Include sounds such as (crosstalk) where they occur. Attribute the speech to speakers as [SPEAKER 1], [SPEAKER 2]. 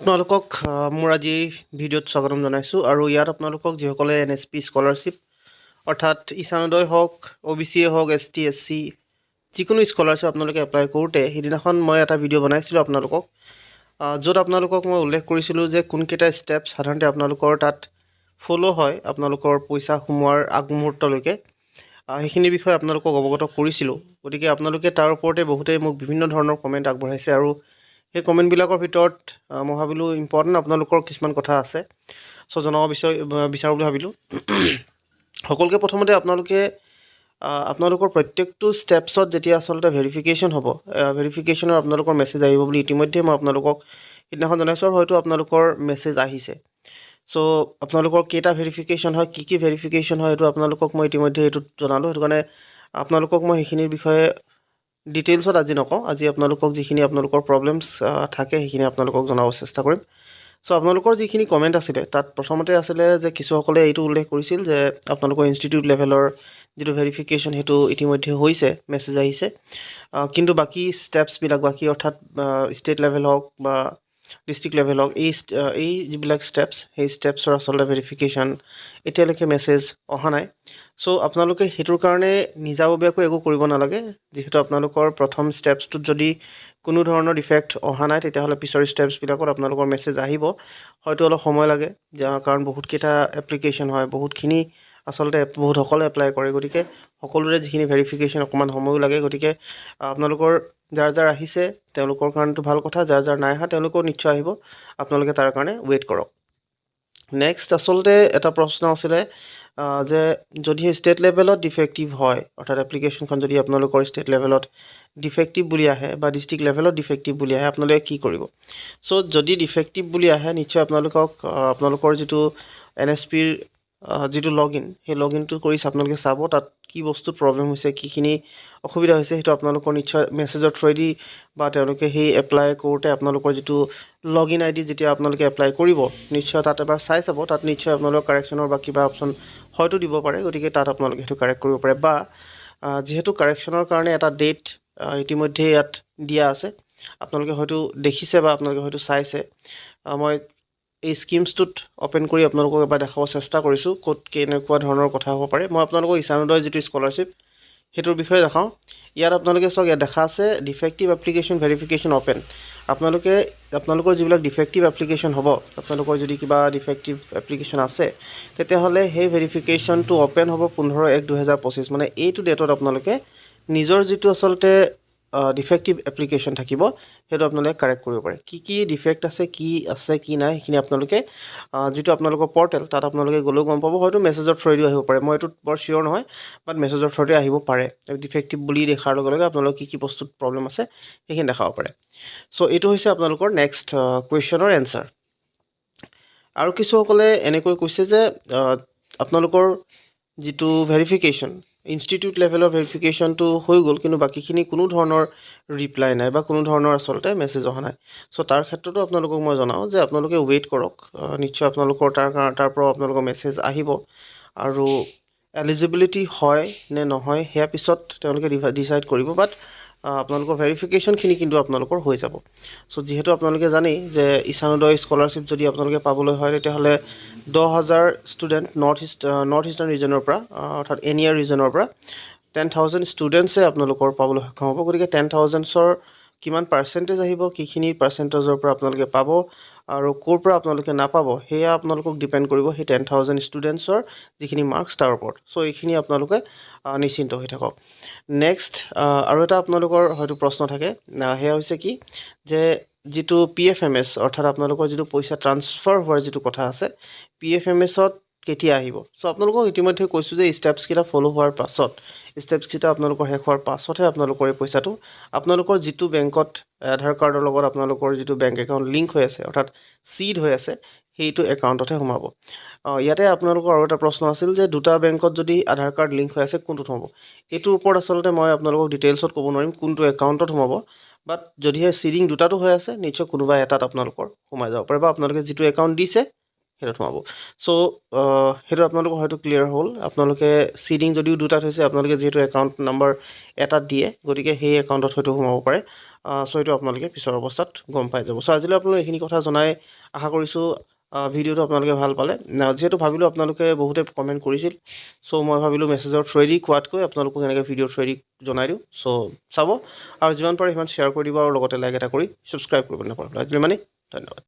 [SPEAKER 1] আপোনালোকক মোৰ আজি ভিডিঅ'ত স্বাগতম জনাইছোঁ আৰু ইয়াত আপোনালোকক যিসকলে এন এছ পি স্কলাৰশ্বিপ অৰ্থাৎ ঈশানোদয় হওক অ' বি চিয়ে হওক এছ টি এছ চি যিকোনো স্কলাৰশ্বিপ আপোনালোকে এপ্লাই কৰোঁতে সিদিনাখন মই এটা ভিডিঅ' বনাইছিলোঁ আপোনালোকক। য'ত আপোনালোকক মই উল্লেখ কৰিছিলোঁ যে কোনকেইটা ষ্টেপছ সাধাৰণতে আপোনালোকৰ তাত ফ'ল' হয় আপোনালোকৰ পইচা সোমোৱাৰ আগমুহূৰ্তলৈকে। আহ, সেইখিনিৰ বিষয়ে আপোনালোকক অৱগত কৰিছিলোঁ। গতিকে আপোনালোকে তাৰ ওপৰতে বহুতেই মোক বিভিন্ন ধৰণৰ কমেণ্ট আগবঢ়াইছে আৰু সেই কমেণ্টবিলাকৰ ভিতৰত মই ভাবিলোঁ ইম্পৰ্টেণ্ট আপোনালোকৰ কিছুমান কথা আছে। চ' জনাব বিচাৰি, বিচাৰোঁ বুলি ভাবিলোঁ। (clears throat) সকলোকে প্ৰথমতে আপোনালোকে আপোনালোকৰ প্ৰত্যেকটো ষ্টেপছত যেতিয়া আচলতে ভেৰিফিকেশ্যন হ'ব ভেৰিফিকেশ্যনৰ আপোনালোকৰ মেছেজ আহিব বুলি ইতিমধ্যে মই আপোনালোকক সিদিনাখন জনাইছোঁ আৰু হয়তো আপোনালোকৰ মেছেজ আহিছে। চ' আপোনালোকৰ কেইটা ভেৰিফিকেশ্যন হয়, কি কি ভেৰিফিকেশ্যন হয় সেইটো আপোনালোকক মই ইতিমধ্যে এইটোত জনালোঁ। সেইটো কাৰণে আপোনালোকক মই সেইখিনিৰ বিষয়ে ডিটেইলছত আজি নকওঁ। আজি আপোনালোকক যিখিনি আপোনালোকৰ প্ৰব্লেমছ থাকে, সেইখিনি আপোনালোকক জনাব চেষ্টা কৰিম। চ' আপোনালোকৰ যিখিনি কমেণ্ট আছিলে, তাত প্ৰথমতে আছিলে যে কিছুসকলে এইটো উল্লেখ কৰিছিল যে আপোনালোকৰ ইনষ্টিটিউট লেভেলৰ যিটো ভেৰিফিকেশ্যন সেইটো ইতিমধ্যে হৈছে মেছেজ আহিছে। কিন্তু বাকী ষ্টেপছবিলাক বাকী অৰ্থাৎ ষ্টেট লেভেল হওক বা ডিষ্ট্ৰিক্ট লেভেল হওক এই এই যিবিলাক ষ্টেপছ সেই ষ্টেপছৰ আচলতে ভেৰিফিকেশ্যন এতিয়ালৈকে মেছেজ অহা নাই। চ' আপোনালোকে সেইটোৰ কাৰণে নিজাববীয়াকৈ একো কৰিব নালাগে। যিহেতু আপোনালোকৰ প্ৰথম ষ্টেপছটোত যদি কোনো ধৰণৰ ডিফেক্ট অহা নাই তেতিয়াহ'লে পিছৰ ষ্টেপছবিলাকত আপোনালোকৰ মেছেজ আহিব। হয়তো অলপ সময় লাগে কাৰণ বহুতকেইটা এপ্লিকেশ্যন হয় বহুতখিনি আচলতে বহুতসকলে এপ্লাই কৰে। গতিকে সকলোৰে যিখিনি ভেৰিফিকেশ্যন অকণমান সময়ো লাগে। গতিকে আপোনালোকৰ যাৰ যাৰ আহিছে, তেওঁলোকৰ কাৰণেতো ভালো কথা, যাৰ যাৰ নাই অহা, তেওঁলোকেও নিশ্চয় আহিব। আপোনালোকে তাৰ কাৰণে ৱেইট কৰক। নেক্সট আচলতে এটা প্ৰশ্ন আছিলে যে যদিহে ষ্টেট লেভেলত ডিফেক্টিভ হয়, অৰ্থাৎ এপ্লিকেশ্যনখন যদি আপোনালোকৰ ষ্টেট লেভেলত ডিফেক্টিভ বুলি আহে বা ডিষ্ট্ৰিক্ট লেভেলত ডিফেক্টিভ বুলি আহে, আপোনালোকে কি কৰিব? চ' যদি ডিফেক্টিভ বুলি আহে, নিশ্চয় আপোনালোকক আপোনালোকৰ যিটো এন এছ পিৰ যিটো লগ ইন সেই লগ ইনটো কৰি আপোনালোকে চাব, তাত কি বস্তুত প্ৰব্লেম হৈছে কিখিনি অসুবিধা হৈছে, সেইটো আপোনালোকৰ নিশ্চয় মেছেজৰ থ্ৰুৱেদি বা তেওঁলোকে সেই এপ্লাই কৰোঁতে আপোনালোকৰ যিটো লগ ইন আই ডি যেতিয়া আপোনালোকে এপ্লাই কৰিব, নিশ্চয় তাত এবাৰ চাই চাব, তাত নিশ্চয় আপোনালোকৰ কাৰেকশ্যনৰ বা কিবা অপশ্যন হয়তো দিব পাৰে, গতিকে তাত আপোনালোকে সেইটো কাৰেক্ট কৰিব পাৰে। বা যিহেতু কাৰেকশ্যনৰ কাৰণে এটা ডেট ইতিমধ্যে ইয়াত দিয়া আছে, আপোনালোকে হয়তো দেখিছে বা আপোনালোকে হয়তো চাইছে। মই এই স্কিমছটোত অ'পেন কৰি আপোনালোকক এবাৰ দেখাব চেষ্টা কৰিছোঁ ক'ত কেনেকুৱা ধৰণৰ কথা হ'ব পাৰে। মই আপোনালোকক ঈশানোদয় যিটো স্কলাৰশ্বিপ সেইটোৰ বিষয়ে দেখাওঁ। ইয়াত আপোনালোকে চাওক ইয়াত দেখা আছে ডিফেক্টিভ এপ্লিকেশ্যন ভেৰিফিকেশ্যন অ'পেন আপোনালোকে আপোনালোকৰ যিবিলাক ডিফেক্টিভ এপ্লিকেশ্যন হ'ব আপোনালোকৰ যদি কিবা ডিফেক্টিভ এপ্লিকেশ্যন আছে তেতিয়াহ'লে সেই ভেৰিফিকেশ্যনটো অ'পেন হ'ব পোন্ধৰ এক দুহেজাৰ পঁচিছ। মানে এইটো ডেটত আপোনালোকে নিজৰ যিটো আচলতে ডিফেক্টিভ এপ্লিকেশ্যন থাকিব সেইটো আপোনালোকে কাৰেক্ট কৰিব পাৰে। কি কি ডিফেক্ট আছে কি আছে কি নাই সেইখিনি আপোনালোকে যিটো আপোনালোকৰ পৰ্টেল তাত আপোনালোকে গ'লেও গম পাব। হয়তো মেছেজৰ থ্ৰুৱেদিও আহিব পাৰে। মই এইটোত বৰ চিয়'ৰ নহয় বাট মেছেজৰ থ্ৰুৱেদি আহিব পাৰে। ডিফেক্টিভ বুলি দেখাৰ লগে লগে আপোনালোকৰ কি কি বস্তুত প্ৰব্লেম আছে সেইখিনি দেখাব পাৰে। চ' এইটো হৈছে আপোনালোকৰ নেক্সট কুৱেশ্যনৰ এনচাৰ আৰু কিছুসকলে এনেকৈ কৈছে যে আপোনালোকৰ যিটো ভেৰিফিকেশ্যন ইনষ্টিটিউট লেভেলৰ ভেৰিফিকেশ্যনটো হৈ গ'ল, কিন্তু বাকীখিনি কোনো ধৰণৰ ৰিপ্লাই নাই বা কোনো ধৰণৰ আচলতে মেছেজ অহা নাই। চ' তাৰ ক্ষেত্ৰতো আপোনালোকক মই জনাওঁ যে আপোনালোকে ৱেইট কৰক। নিশ্চয় আপোনালোকৰ তাৰ তাৰ পৰাও আপোনালোকৰ মেছেজ আহিব। আৰু এলিজিবিলিটি হয় নে নহয়, সেয়া পিছত তেওঁলোকে ডিচাইড কৰিব। বাট আপোনালোকৰ ভেৰিফিকেশ্যনখিনি কিন্তু আপোনালোকৰ হৈ যাব। চ' যিহেতু আপোনালোকে জানেই যে ঈশানোদয় স্কলাৰশ্বিপ যদি আপোনালোকে পাবলৈ হয়, তেতিয়াহ'লে দহ হাজাৰ student north east north eastern ৰিজনৰ পৰা অৰ্থাৎ এন ইয়াৰ ৰিজনৰ পৰা টেন থাউজেণ্ড ষ্টুডেণ্টছে আপোনালোকৰ পাবলৈ সক্ষম হ'ব। গতিকে টেন থাউজেণ্ডছৰ কিমান পাৰ্চেণ্টেজ আহিব, কিখিনি পাৰ্চেণ্টেজৰ পৰা আপোনালোকে পাব আৰু ক'ৰ পৰা আপোনালোকে নাপাব, সেয়া আপোনালোকক ডিপেণ্ড কৰিব সেই টেন থাউজেণ্ড ষ্টুডেণ্টছৰ যিখিনি মাৰ্কছ তাৰ ওপৰত। চ' এইখিনি আপোনালোকে নিশ্চিন্ত হৈ থাকক। নেক্সট আৰু এটা আপোনালোকৰ হয়তো প্ৰশ্ন থাকে সেয়া হৈছে কি যে যিটো পি এফ এম এছ অৰ্থাৎ আপোনালোকৰ যিটো পইচা ট্ৰান্সফাৰ হোৱাৰ যিটো কথা আছে পি এফ এম এছত কেতিয়া আহিব? চ' আপোনালোকক ইতিমধ্যে কৈছোঁ যে ষ্টেপছকেইটা ফ'ল' হোৱাৰ পাছত ষ্টেপছকেইটা আপোনালোকৰ শেষ হোৱাৰ পাছতহে আপোনালোকৰ এই পইচাটো, আপোনালোকৰ যিটো বেংকত আধাৰ কাৰ্ডৰ লগত আপোনালোকৰ যিটো বেংক একাউণ্ট লিংক হৈ আছে, অৰ্থাৎ চিড হৈ আছে, সেইটো একাউণ্টতহে সোমাব। ইয়াতে আপোনালোকৰ আৰু এটা প্ৰশ্ন আছিল যে দুটা বেংকত যদি আধাৰ কাৰ্ড লিংক হৈ আছে, কোনটোত সোমাব? এইটোৰ ওপৰত আচলতে মই আপোনালোকক ডিটেইলছত ক'ব নোৱাৰিম কোনটো একাউণ্টত সোমাব বাট যদিহে চিডিং দুটাটো হৈ আছে, নিশ্চয় কোনোবা এটাত আপোনালোকৰ সোমাই যাব পাৰে বা আপোনালোকে যিটো একাউণ্ট দিছে সেইটোত সোমাব। চ' সেইটো আপোনালোকৰ হয়তো ক্লিয়াৰ হ'ল। আপোনালোকে চিডিং যদিও দুটাত হৈছে, আপোনালোকে যিহেতু একাউণ্ট নাম্বাৰ এটাত দিয়ে, গতিকে সেই একাউণ্টত হয়তো সোমাব পাৰে। চ' সেইটো আপোনালোকে পিছৰ অৱস্থাত গম পাই যাব। চ' আজিলৈ আপোনালোকে এইখিনি কথা জনাই আশা কৰিছোঁ ভিডিঅ'টো আপোনালোকে ভালো পালে। যিহেতু ভাবিলোঁ আপোনালোকে বহুতে কমেণ্ট কৰিছিল চ' মই ভাবিলোঁ মেছেজৰ থ্ৰুৱেদি কোৱাতকৈ আপোনালোকক এনেকৈ ভিডিঅ' থ্ৰুৱেদি জনাই দিওঁ। চ' চাব। আৰু যিমান পাৰে সিমান শ্বেয়াৰ কৰি দিব আৰু লগতে লাইক এটা কৰি ছাবস্ক্ৰাইব কৰিব নাপাহৰিব। আজিলৈ মানে ধন্যবাদ।